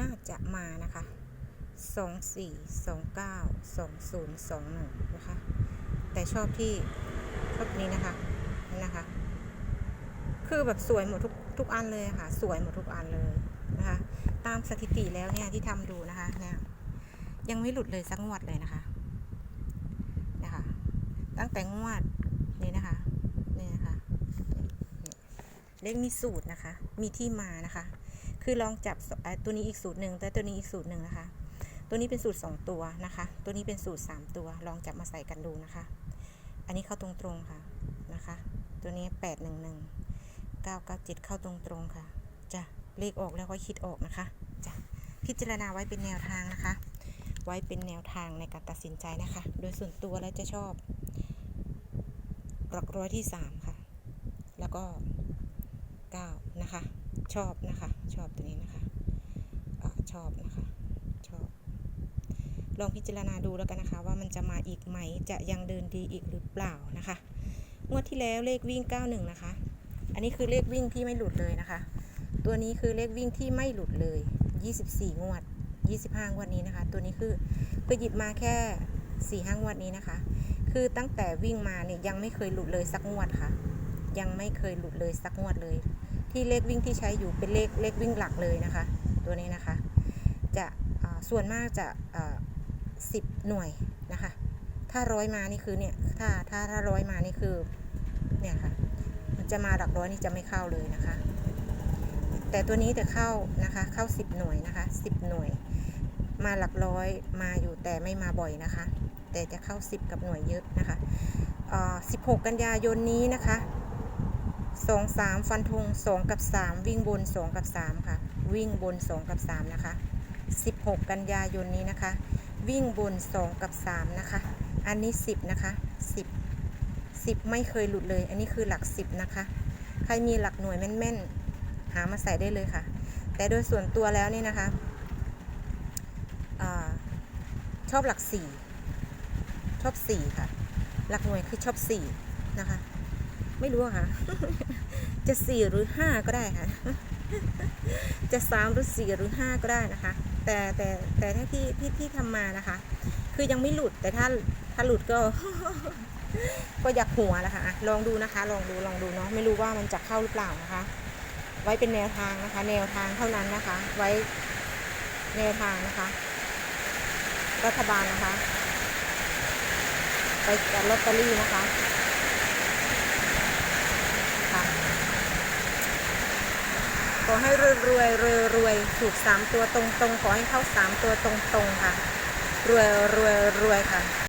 น่าจะมานะคะสองสี่สองเก้าสองศูนย์สองหนึ่งนะคะ แต่ชอบที่ชอบนี้นะคะนะคะ คือแบบสวยหมดทุกทุกอันเลยค่ะ สวยหมดทุกอันเลยนะคะ ตามสถิติแล้วเนี่ยที่ทำดูนะคะเนี่ยยังไม่หลุดเลยสักงวดเลยนะคะนะคะ ตั้งแต่งวดนี้นะคะนี่นะคะเลขมีสูตรนะคะ มีที่มานะคะ คือลองจับตัวนี้อีกสูตรหนึ่งแต่ตัวนี้อีกสูตรหนึ่งนะคะ ตัวนี้เป็นสูตร 2 ตัวนะคะ ตัวนี้เป็นสูตร 3 ตัว ลองจับมาใส่กันดูนะคะ อันนี้เข้าตรงๆค่ะนะคะ ตัวนี้ 811 997 เข้าตรงๆค่ะจะเลขออกแล้วก็คิดออกนะคะจะพิจารณาไว้เป็นแนวทางนะคะ ไว้เป็นแนวทางในการตัดสินใจนะคะ โดยส่วนตัวแล้วจะชอบหลักร้อยที่ 3 ค่ะ แล้วก็ 9 นะคะ ชอบนะคะ ชอบตัวนี้นะคะอชอบนะคะ ชอบ ลองพิจารณาดูแล้วกันนะคะ ว่ามันจะมาอีกไหม จะยังเดินดีอีกหรือเปล่านะคะ งวดที่แล้วเลขวิ่ง 91 นะคะ อันนี้คือเลขวิ่งที่ไม่หลุดเลยนะคะ ตัวนี้คือเลขวิ่งที่ไม่หลุดเลย 24 งวด 25 งวดนี้นะคะ ตัวนี้คือคือหยิบมาแค่4 5งวดนี้นะคะ คือตั้งแต่วิ่งมาเนี่ยยังไม่เคยหลุดเลยสักงวดค่ะ ยังไม่เคยหลุดเลยสักงวดเลย ที่เลขวิ่งที่ใช้อยู่เป็นเลขเลขวิ่งหลักเลยนะคะ ตัวนี้นะคะ จะส่วนมากจะสิบหน่วยนะคะ ถ้าร้อยมานี่คือเนี่ยถ้าถ้าถ้าร้อยมานี่คือเนี่ยค่ะมันจะมาหลักร้อยนี่จะไม่เข้าเลยนะคะ แต่ตัวนี้จะเข้านะคะเข้า10หน่วยนะคะ10หน่วย มาหลักร้อยมาอยู่แต่ไม่มาบ่อยนะคะ แต่จะเข้า10กับหน่วยเยอะนะคะเอ่อ16กันยายนนี้นะคะ 2 3ฟันธง2กับ3วิ่งบน2กับ3ค่ะ วิ่งบน2กับ3นะคะ16กันยายนนี้นะคะ วิ่งบน2กับ3นะคะ อันนี้10นะคะ10 10ไม่เคยหลุดเลย อันนี้คือหลัก10นะคะ ใครมีหลักหน่วยแม่นๆ หามาใส่ได้เลยค่ะ แต่โดยส่วนตัวแล้วนี่นะคะอชอบหลัก4ชอบ4ค่ะ หลักหน่วยคือชอบ4นะคะ ไม่รู้ค่ะ จะ4หรือ5ก็ได้ค่ะ จะ3หรือ4หรือ5ก็ได้นะคะ แต่แต่แต่ถ้าที่ที่ที่ทำมานะคะ คือยังไม่หลุดแต่ถ้าถ้าหลุดก็ ก็อยากหัวแหละค่ะอะลองดูนะคะ ลองดูลองดูเนาะไม่รู้ว่ามันจะเข้าหรือเปล่านะคะ ไว้เป็นแนวทางนะคะ แนวทางเท่านั้นนะคะ ไว้แนวทางนะคะ รัฐบาลนะคะ ไปกับลอตเตอรี่นะคะ ขอให้รวยรวยรวยรวยถูกสามตัวตรงตรงๆขอให้เข้าสามตัวตรงตรงๆค่ะ รวยรวยรวยค่ะ